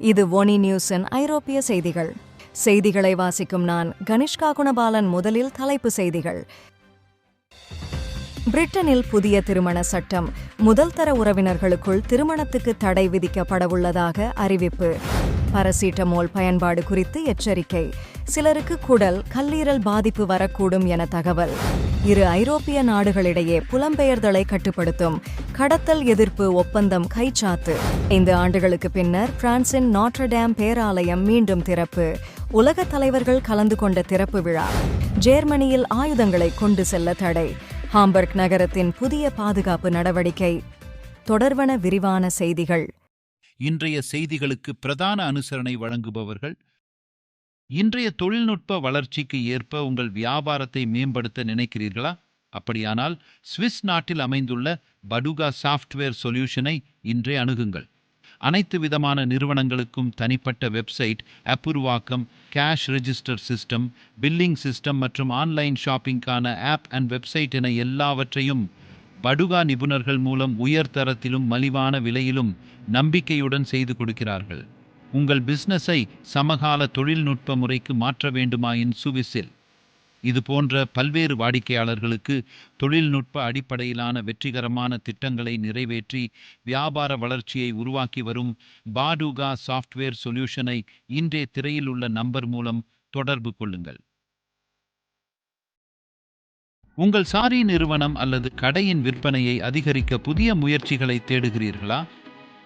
இது ஒனி நியூஸின் ஐரோப்பிய செய்திகள். செய்திகளை வாசிக்கும் நான் கனிஷ்கா குணபாலன் முதலில் தலைப்பு செய்திகள். பிரிட்டனில் புதிய திருமண சட்டம். முதல் தர உறவினர்களுக்குள் திருமணத்துக்கு தடை விதிக்கப்படவுள்ளதாக அறிவிப்பு. பரசீட்டமோல் பயன்பாடு குறித்து எச்சரிக்கை. சிலருக்கு குடல் கல்லீரல் பாதிப்பு வரக்கூடும் என தகவல். இரு ஐரோப்பிய நாடுகளிடையே புலம்பெயர்தலை கட்டுப்படுத்தும் கடத்தல் எதிர்ப்பு ஒப்பந்தம் கைச்சாத்து. ஐந்து ஆண்டுகளுக்கு பின்னர் பிரான்சின் நாட்ரடேம் பேராலயம் மீண்டும் திறப்பு. உலக தலைவர்கள் கலந்து கொண்ட திறப்பு விழா. ஜேர்மனியில் ஆயுதங்களை கொண்டு செல்ல தடை. ஹாம்பர்க் நகரத்தின் புதிய பாதுகாப்பு நடவடிக்கை. தொடர்வன விரிவான செய்திகள். இன்றைய செய்திகளுக்கு பிரதான அனுசரணை வழங்குபவர்கள் இன்றைய தொழில்நுட்ப வளர்ச்சிக்கு ஏற்ப உங்கள் வியாபாரத்தை மேம்படுத்த நினைக்கிறீர்களா? அப்படியானால் சுவிஸ் நாட்டில் அமைந்துள்ள படுகா சாஃப்ட்வேர் சொல்யூஷனை இன்றே அணுகுங்கள். அனைத்து விதமான நிறுவனங்களுக்கும் தனிப்பட்ட website அப்புருவாக்கம் cash register system billing system மற்றும் ஆன்லைன் ஷாப்பிங்கான ஆப் அண்ட் வெப்சைட் என எல்லாவற்றையும் படுகா நிபுணர்கள் மூலம் உயர் தரத்திலும் மலிவான விலையிலும் நம்பிக்கையுடன் செய்து கொடுக்கிறார்கள். உங்கள் பிசினஸை சமகால தொழில்நுட்ப முறைக்கு மாற்ற வேண்டுமாயின் சுவிசில்? இது போன்ற பல்வேறு வாடிக்கையாளர்களுக்கு தொழில்நுட்ப அடிப்படையிலான வெற்றிகரமான திட்டங்களை நிறைவேற்றி வியாபார வளர்ச்சியை உருவாக்கி வரும் பாடுகா சாஃப்ட்வேர் சொல்யூஷனை இன்றே திரையில் உள்ள நம்பர் மூலம் தொடர்பு கொள்ளுங்கள். உங்கள் சாரி நிறுவனம் அல்லது கடையின் விற்பனையை அதிகரிக்க புதிய முயற்சிகளை தேடுகிறீர்களா?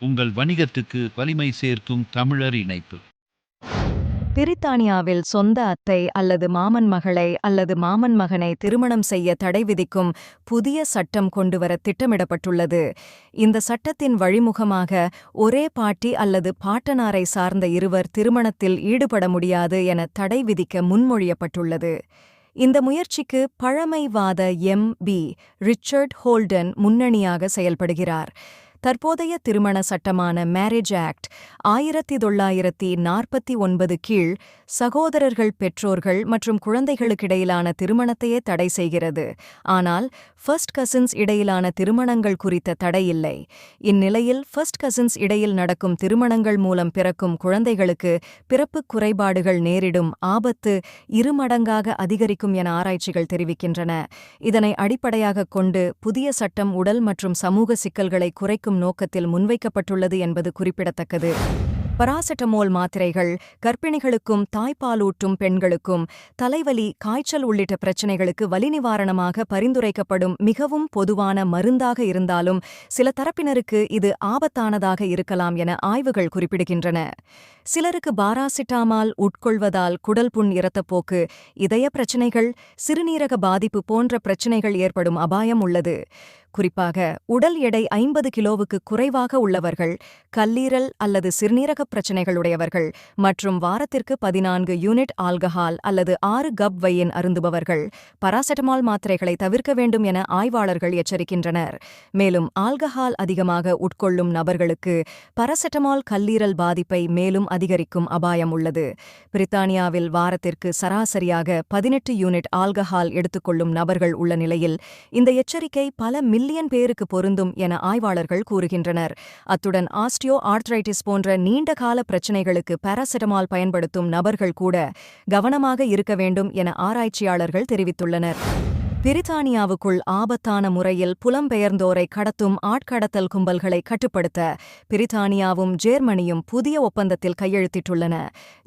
உங்கள் வணிகத்துக்கு வலிமை சேர்க்கும் தமிழர் இணைப்பு. பிரித்தானியாவில் சொந்த அத்தை அல்லது மாமன் மகளை அல்லது மாமன் மகனை திருமணம் செய்ய தடை விதிக்கும் புதிய சட்டம் கொண்டுவர திட்டமிடப்பட்டுள்ளது. இந்த சட்டத்தின் வழிமுகமாக ஒரே பாட்டி அல்லது பாட்டனாரை சார்ந்த இருவர் திருமணத்தில் ஈடுபட முடியாது என தடை விதிக்க முன்மொழியப்பட்டுள்ளது. இந்த முயற்சிக்கு பழமைவாத எம் பி ரிச்சர்ட் ஹோல்டன் முன்னணியாக செயல்படுகிறார். தற்போதைய திருமண சட்டமான மேரேஜ் ஆக்ட் ஆயிரத்தி தொள்ளாயிரத்தி நாற்பத்தி ஒன்பது கீழ் சகோதரர்கள் பெற்றோர்கள் மற்றும் குழந்தைகளுக்கிடையிலான திருமணத்தையே தடை செய்கிறது. ஆனால் ஃபர்ஸ்ட் கசின்ஸ் இடையிலான திருமணங்கள் குறித்த தடை இல்லை. இந்நிலையில் ஃபர்ஸ்ட் கசின்ஸ் இடையில் நடக்கும் திருமணங்கள் மூலம் பிறக்கும் குழந்தைகளுக்கு பிறப்புக் குறைபாடுகள் நேரிடும் ஆபத்து இருமடங்காக அதிகரிக்கும் என ஆராய்ச்சிகள் தெரிவிக்கின்றன. இதனை அடிப்படையாகக் கொண்டு புதிய சட்டம் உடல் மற்றும் சமூக சிக்கல்களை குறைக்கும் நோக்கத்தில் முன்வைக்கப்பட்டுள்ளது என்பது குறிப்பிடத்தக்கது. பராசெட்டமோல் மாத்திரைகள் கர்ப்பிணிகளுக்கும் தாய்ப்பாலூட்டும் பெண்களுக்கும் தலைவலி காய்ச்சல் உள்ளிட்ட பிரச்சினைகளுக்கு வலி நிவாரணமாக பரிந்துரைக்கப்படும் மிகவும் பொதுவான மருந்தாக இருந்தாலும் சில தரப்பினருக்கு இது ஆபத்தானதாக இருக்கலாம் என ஆய்வுகள் குறிப்பிடுகின்றன. சிலருக்கு பாராசிட்டாமால் உட்கொள்வதால் குடல் புண் இரத்தப்போக்கு இதய பிரச்சினைகள் சிறுநீரக பாதிப்பு போன்ற பிரச்சினைகள் ஏற்படும் அபாயம் உள்ளது. குறிப்பாக உடல் எடை ஐம்பது கிலோவுக்கு குறைவாக உள்ளவர்கள் கல்லீரல் அல்லது சிறுநீரகப் பிரச்சினைகளுடையவர்கள் மற்றும் வாரத்திற்கு பதினான்கு யூனிட் ஆல்கஹால் அல்லது ஆறு கப் வையின் அருந்துபவர்கள் பராசெட்டமால் மாத்திரைகளை தவிர்க்க வேண்டும் என ஆய்வாளர்கள் எச்சரிக்கின்றனர். மேலும் ஆல்கஹால் அதிகமாக உட்கொள்ளும் நபர்களுக்கு பராசெட்டமால் கல்லீரல் பாதிப்பை மேலும் அதிகரிக்கும் அபாயம் உள்ளது. பிரித்தானியாவில் வாரத்திற்கு சராசரியாக பதினெட்டு யூனிட் ஆல்கஹால் எடுத்துக்கொள்ளும் நபர்கள் உள்ள நிலையில் இந்த எச்சரிக்கை பல மில்லியன் பேருக்கு பொருந்தும் என ஆய்வாளர்கள் கூறுகின்றனர். அத்துடன் ஆஸ்டியோ ஆர்த்ரைட்டிஸ் போன்ற நீண்டகால பிரச்சினைகளுக்கு பாராசிட்டமால் பயன்படுத்தும் நபர்கள் கூட கவனமாக இருக்க வேண்டும் என ஆராய்ச்சியாளர்கள் தெரிவித்துள்ளனர். பிரித்தானியாவுக்குள் ஆபத்தான முறையில் புலம்பெயர்ந்தோரை கடத்தும் ஆட்கடத்தல் கும்பல்களை கட்டுப்படுத்த பிரித்தானியாவும் ஜேர்மனியும் புதிய ஒப்பந்தத்தில் கையெழுத்திட்டுள்ளன.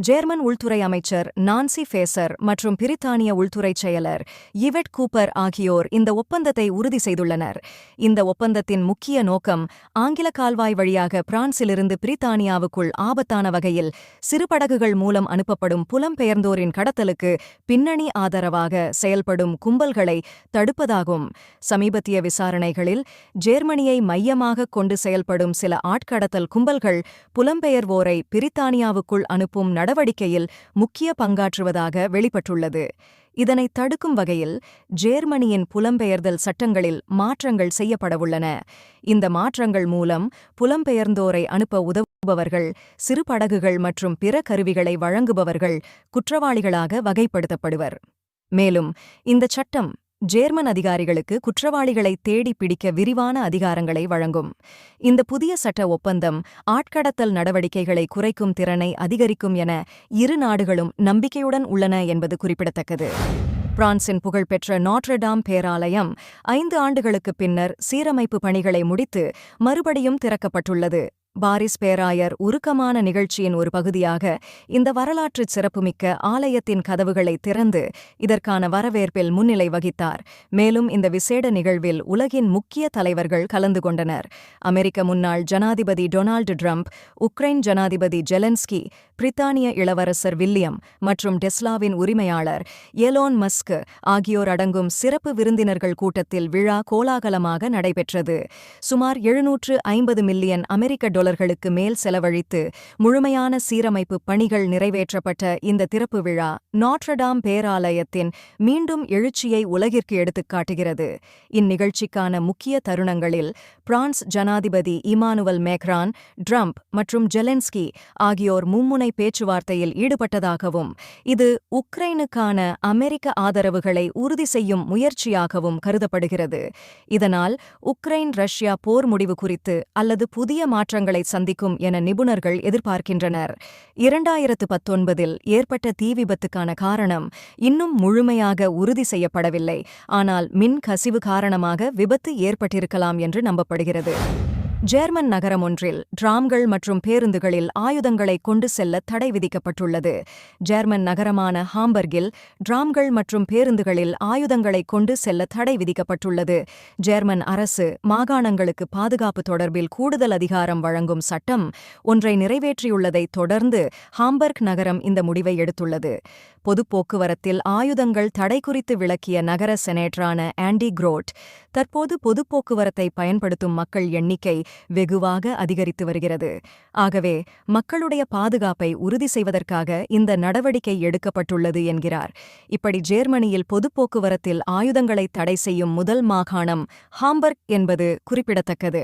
ஜேர்மன் உள்துறை அமைச்சர் நான்சி ஃபேசர் மற்றும் பிரித்தானிய உள்துறை செயலர் இவெட் கூப்பர் ஆகியோர் இந்த ஒப்பந்தத்தை உறுதி செய்துள்ளனர். இந்த ஒப்பந்தத்தின் முக்கிய நோக்கம் ஆங்கில கால்வாய் வழியாக பிரான்சிலிருந்து பிரித்தானியாவுக்குள் ஆபத்தான வகையில் சிறுபடகுகள் மூலம் அனுப்பப்படும் புலம்பெயர்ந்தோரின் கடத்தலுக்கு பின்னணி ஆதரவாக செயல்படும் கும்பல்களை தடுப்பதாகும். சமீபத்திய விசாரணைகளில் ஜேர்மனியை மையமாகக் கொண்டு செயல்படும் சில ஆட்கடத்தல் கும்பல்கள் புலம்பெயர்வோரை பிரித்தானியாவுக்குள் அனுப்பும் நடவடிக்கையில் முக்கிய பங்காற்றுவதாக வெளிப்பட்டுள்ளது. இதனை தடுக்கும் வகையில் ஜேர்மனியின் புலம்பெயர்தல் சட்டங்களில் மாற்றங்கள் செய்யப்படவுள்ளன. இந்த மாற்றங்கள் மூலம் புலம்பெயர்ந்தோரை அனுப்ப உதவுபவர்கள் சிறு படகுகள் மற்றும் பிற கருவிகளை வழங்குபவர்கள் குற்றவாளிகளாக வகைப்படுத்தப்படுவர். மேலும் இந்த சட்டம் ஜேர்மன் அதிகாரிகளுக்கு குற்றவாளிகளை தேடி பிடிக்க விரிவான அதிகாரங்களை வழங்கும். இந்த புதிய சட்ட ஒப்பந்தம் ஆட்கடத்தல் நடவடிக்கைகளை குறைக்கும் திறனை அதிகரிக்கும் என இரு நாடுகளும் நம்பிக்கையுடன் உள்ளன என்பது குறிப்பிடத்தக்கது. பிரான்சின் புகழ்பெற்ற நாட்ரடாம் பேராலயம் ஐந்து ஆண்டுகளுக்குப் பின்னர் சீரமைப்பு பணிகளை முடித்து மறுபடியும் திறக்கப்பட்டுள்ளது. பாரிஸ் பேராயர் உருக்கமான நிகழ்ச்சியின் ஒரு பகுதியாக இந்த வரலாற்று சிறப்புமிக்க ஆலயத்தின் கதவுகளை திறந்து இதற்கான வரவேற்பில் முன்னிலை வகித்தார். மேலும் இந்த விசேட நிகழ்வில் உலகின் முக்கிய தலைவர்கள் கலந்து கொண்டனர். அமெரிக்க முன்னாள் ஜனாதிபதி டொனால்டு ட்ரம்ப் உக்ரைன் ஜனாதிபதி ஜெலன்ஸ்கி பிரித்தானிய இளவரசர் வில்லியம் மற்றும் டெஸ்லாவின் உரிமையாளர் எலோன் மஸ்க் ஆகியோர் அடங்கும் சிறப்பு விருந்தினர்கள் கூட்டத்தில் விழா கோலாகலமாக நடைபெற்றது. சுமார் எழுநூற்று ஐம்பது மில்லியன் அமெரிக்க டொலர் டாலர்களுக்கு மேல் செலவழித்து முழுமையான சீரமைப்பு பணிகள் நிறைவேற்றப்பட்ட இந்த திறப்பு விழா நாட்ரடாம் பேராலயத்தின் மீண்டும் எழுச்சியை உலகிற்கு எடுத்துக் காட்டுகிறது. இந்நிகழ்ச்சிக்கான முக்கிய தருணங்களில் பிரான்ஸ் ஜனாதிபதி இமானுவல் மேக்ரான் ட்ரம்ப் மற்றும் ஜெலென்ஸ்கி ஆகியோர் மும்முனை பேச்சுவார்த்தையில் ஈடுபட்டதாகவும் இது உக்ரைனுக்கான அமெரிக்க ஆதரவுகளை உறுதி செய்யும் முயற்சியாகவும் கருதப்படுகிறது. இதனால் உக்ரைன் ரஷ்யா போர் முடிவு குறித்து அல்லது புதிய மாற்றங்கள் சந்திக்கும் என நிபுணர்கள் எதிர்பார்க்கின்றனர். இரண்டாயிரத்து பத்தொன்பதில் ஏற்பட்ட தீ விபத்துக்கான காரணம் இன்னும் முழுமையாக உறுதி செய்யப்படவில்லை. ஆனால் மின் கசிவு காரணமாக விபத்து ஏற்பட்டிருக்கலாம் என்று நம்பப்படுகிறது. ஜேர்மன் நகரம் ஒன்றில் டிராம்கள் மற்றும் பேருந்துகளில் ஆயுதங்களை கொண்டு செல்ல தடை விதிக்கப்பட்டுள்ளது. ஜேர்மன் நகரமான ஹாம்பர்கில் டிராம்கள் மற்றும் பேருந்துகளில் ஆயுதங்களை கொண்டு செல்ல தடை விதிக்கப்பட்டுள்ளது. ஜேர்மன் அரசு மாகாணங்களுக்கு பாதுகாப்பு தொடர்பில் கூடுதல் அதிகாரம் வழங்கும் சட்டம் ஒன்றை நிறைவேற்றியுள்ளதைத் தொடர்ந்து ஹாம்பர்க் நகரம் இந்த முடிவை எடுத்துள்ளது. பொது போக்குவரத்தில் ஆயுதங்கள் தடை குறித்து விளக்கிய நகர செனேட்டரான ஆண்டி குரோட் தற்போது பொதுப் போக்குவரத்தை பயன்படுத்தும் மக்கள் எண்ணிக்கை வெகுவாக அதிகரித்து வருகிறது. ஆகவே மக்களுடைய பாதுகாப்பை உறுதி செய்வதற்காக இந்த நடவடிக்கை எடுக்கப்பட்டுள்ளது என்கிறார். இப்படி ஜேர்மனியில் பொதுப் போக்குவரத்தில் ஆயுதங்களை தடை செய்யும் முதல் மாகாணம் ஹாம்பர்க் என்பது குறிப்பிடத்தக்கது.